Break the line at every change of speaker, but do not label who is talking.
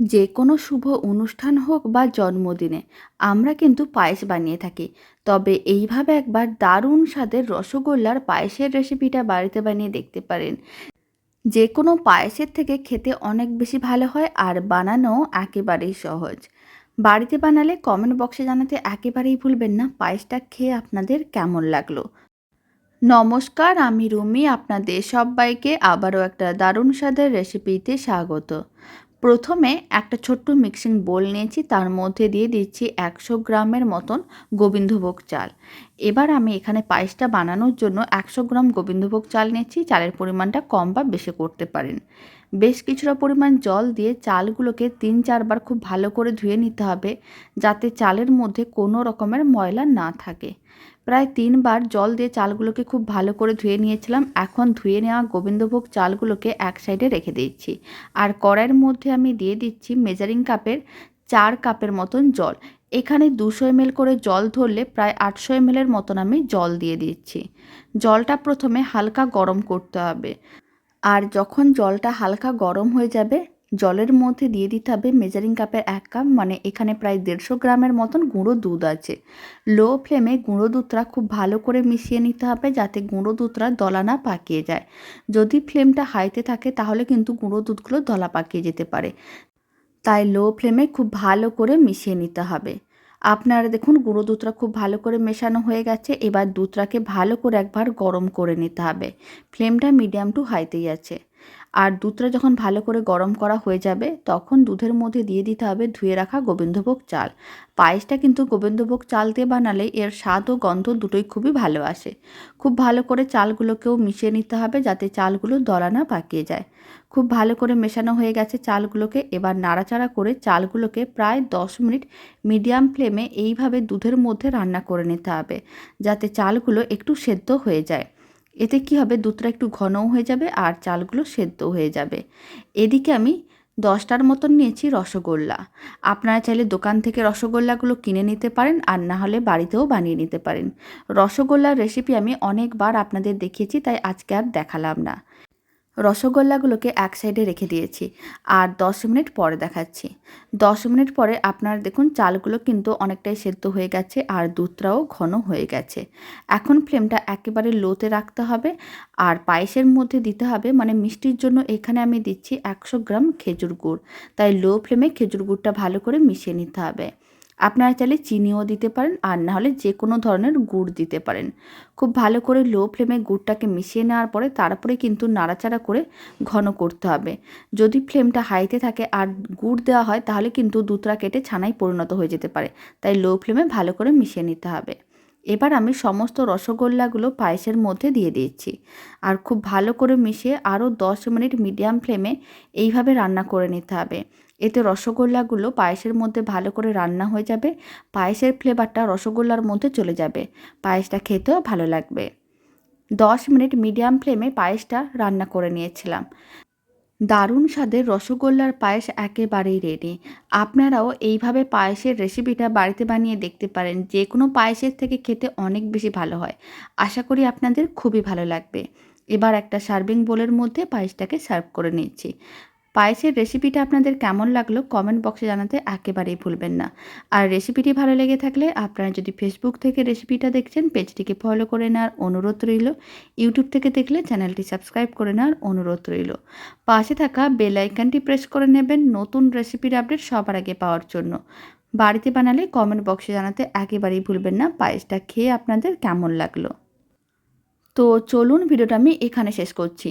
যে কোনো শুভ অনুষ্ঠান হোক বা জন্মদিনে, আমরা কিন্তু পায়েস বানিয়ে থাকি। তবে এইভাবে একবার দারুণ স্বাদের রসগোল্লার পায়েসের রেসিপিটা বাড়িতে বানিয়ে দেখতে পারেন। যে কোনো পায়েসের থেকে খেতে অনেক বেশি ভালো হয় আর বানানো একেবারেই সহজ। বাড়িতে বানালে কমেন্ট বক্সে জানাতে একেবারেই ভুলবেন না পায়েসটা খেয়ে আপনাদের কেমন লাগল। নমস্কার, আমি রুমি, আপনাদের সবাইকে আবারও একটা দারুণ স্বাদের রেসিপিতে স্বাগত। প্রথমে একটা ছোট্ট মিক্সিং বোল নিয়েছি, তার মধ্যে দিয়ে দিচ্ছি একশো গ্রামের মতন গোবিন্দভোগ চাল। এবার আমি এখানে পায়েসটা বানানোর জন্য একশো গ্রাম গোবিন্দভোগ চাল নিয়েছি, চালের পরিমাণটা কম বা বেশি করতে পারেন। বেশ কিছুটা পরিমাণ জল দিয়ে চালগুলোকে তিন চারবার খুব ভালো করে ধুয়ে নিতে হবে, যাতে চালের মধ্যে কোনো রকমের ময়লা না থাকে। প্রায় তিনবার জল দিয়ে চালগুলোকে খুব ভালো করে ধুয়ে নিয়েছিলাম। এখন ধুয়ে নেওয়া গোবিন্দভোগ চালগুলোকে এক সাইডে রেখে দিচ্ছি। আর কড়াইয়ের মধ্যে আমি দিয়ে দিচ্ছি মেজারিং কাপের চার কাপের মতন জল। এখানে দুশো এমএল করে জল ধরলে প্রায় আটশো এমএলের মতন আমি জল দিয়ে দিচ্ছি। জলটা প্রথমে হালকা গরম করতে হবে। আর যখন জলটা হালকা গরম হয়ে যাবে, জলের মধ্যে দিয়ে দিতে হবে মেজারিং কাপের এক কাপ মানে এখানে প্রায় দেড়শো গ্রামের মতন গুঁড়ো দুধ আছে। লো ফ্লেমে গুঁড়ো দুধটা খুব ভালো করে মিশিয়ে নিতে হবে যাতে গুঁড়ো দুধটা দলা না পাকিয়ে যায়। যদি ফ্লেমটা হাইতে থাকে, তাহলে কিন্তু গুঁড়ো দুধগুলো দলা পাকিয়ে যেতে পারে। তাই লো ফ্লেমে খুব ভালো করে মিশিয়ে নিতে হবে। আপনারা দেখুন গুঁড়ো দুধটা খুব ভালো করে মেশানো হয়ে গেছে। এবার দুধটাকে ভালো করে একবার গরম করে নিতে হবে। ফ্লেমটা মিডিয়াম টু হাইতেই আছে। আর দুধটা যখন ভালো করে গরম করা হয়ে যাবে, তখন দুধের মধ্যে দিয়ে দিতে হবে ধুয়ে রাখা গোবিন্দভোগ চাল। পায়েসটা কিন্তু গোবিন্দভোগ চাল দিয়ে বানালে এর স্বাদ ও গন্ধ দুটোই খুবই ভালো আসে। খুব ভালো করে চালগুলোকেও মিশিয়ে নিতে হবে যাতে চালগুলো দলা না পাকিয়ে যায়। খুব ভালো করে মেশানো হয়ে গেছে চালগুলোকে, এবার নাড়াচাড়া করে চালগুলোকে প্রায় দশ মিনিট মিডিয়াম ফ্লেমে এইভাবে দুধের মধ্যে রান্না করে নিতে হবে, যাতে চালগুলো একটু সেদ্ধ হয়ে যায়। এতে কি হবে? দুধটা একটু ঘনও হয়ে যাবে আর চালগুলো সেদ্ধ হয়ে যাবে। এদিকে আমি দশটার মতন নিয়েছি রসগোল্লা। আপনারা চাইলে দোকান থেকে রসগোল্লাগুলো কিনে নিতে পারেন আর না হলে বাড়িতেও বানিয়ে নিতে পারেন। রসগোল্লার রেসিপি আমি অনেকবার আপনাদের দেখিয়েছি, তাই আজকে আর দেখালাম না। রসগোল্লাগুলোকে এক সাইডে রেখে দিয়েছি আর দশ মিনিট পরে দেখাচ্ছি। দশ মিনিট পরে আপনারা দেখুন চালগুলো কিন্তু অনেকটাই সেদ্ধ হয়ে গেছে আর দুধটাও ঘন হয়ে গেছে। এখন ফ্লেমটা একেবারে লোতে রাখতে হবে আর পায়েসের মধ্যে দিতে হবে মানে মিষ্টির জন্য এখানে আমি দিচ্ছি একশো গ্রাম খেজুর গুড়। তাই লো ফ্লেমে খেজুর গুড়টা ভালো করে মিশিয়ে নিতে হবে। আপনারা চাইলে চিনিও দিতে পারেন আর না হলে যে কোনো ধরনের গুড় দিতে পারেন। খুব ভালো করে লো ফ্লেমে গুড়টাকে মিশিয়ে নেওয়ার পরে তারপরে কিন্তু নাড়াচাড়া করে ঘন করতে হবে। যদি ফ্লেমটা হাইতে থাকে আর গুড় দেওয়া হয় তাহলে কিন্তু দুতরা কেটে ছানায় পরিণত হয়ে যেতে পারে। তাই লো ফ্লেমে ভালো করে মিশিয়ে নিতে হবে। এবার আমি সমস্ত রসগোল্লাগুলো পায়েসের মধ্যে দিয়ে দিয়েছি আর খুব ভালো করে মিশিয়ে আরও দশ মিনিট মিডিয়াম ফ্লেমে এইভাবে রান্না করে নিতে হবে। এতে রসগোল্লাগুলো পায়েসের মধ্যে ভালো করে রান্না হয়ে যাবে। পায়েসের ফ্লেভারটা রসগোল্লার মধ্যে চলে যাবে। পায়েসটা খেতেও ভালো লাগবে। দশ মিনিট মিডিয়াম ফ্লেমে পায়েসটা রান্না করে নিয়েছিলাম। দারুণ স্বাদের রসগোল্লার পায়েস একেবারেই রেডি আপনারাও এইভাবে পায়েসের রেসিপিটা বাড়িতে বানিয়ে দেখতে পারেন যে কোনো পায়েসের থেকে খেতে অনেক বেশি ভালো হয়। আশা করি আপনাদের খুবই ভালো লাগবে। এবার একটা সার্ভিং বোলের মধ্যে পায়েসটাকে সার্ভ করে নিচ্ছি। পায়েসের রেসিপিটা আপনাদের কেমন লাগল কমেন্ট বক্সে জানাতে একেবারেই ভুলবেন না। আর রেসিপিটি ভালো লেগে থাকলে আপনারা যদি ফেসবুক থেকে রেসিপিটা দেখছেন পেজটিকে ফলো করে নেওয়ার অনুরোধ রইল। ইউটিউব থেকে দেখলে চ্যানেলটি সাবস্ক্রাইব করে নেওয়ার অনুরোধ রইল। পাশে থাকা বেল আইকনটি প্রেস করে নেবেন নতুন রেসিপির আপডেট সবার আগে পাওয়ার জন্য। বাড়িতে বানালে কমেন্ট বক্সে জানাতে একেবারেই ভুলবেন না, পায়েসটা খেয়ে আপনাদের কেমন লাগল। তো চলুন, ভিডিওটা আমি এখানে শেষ করছি।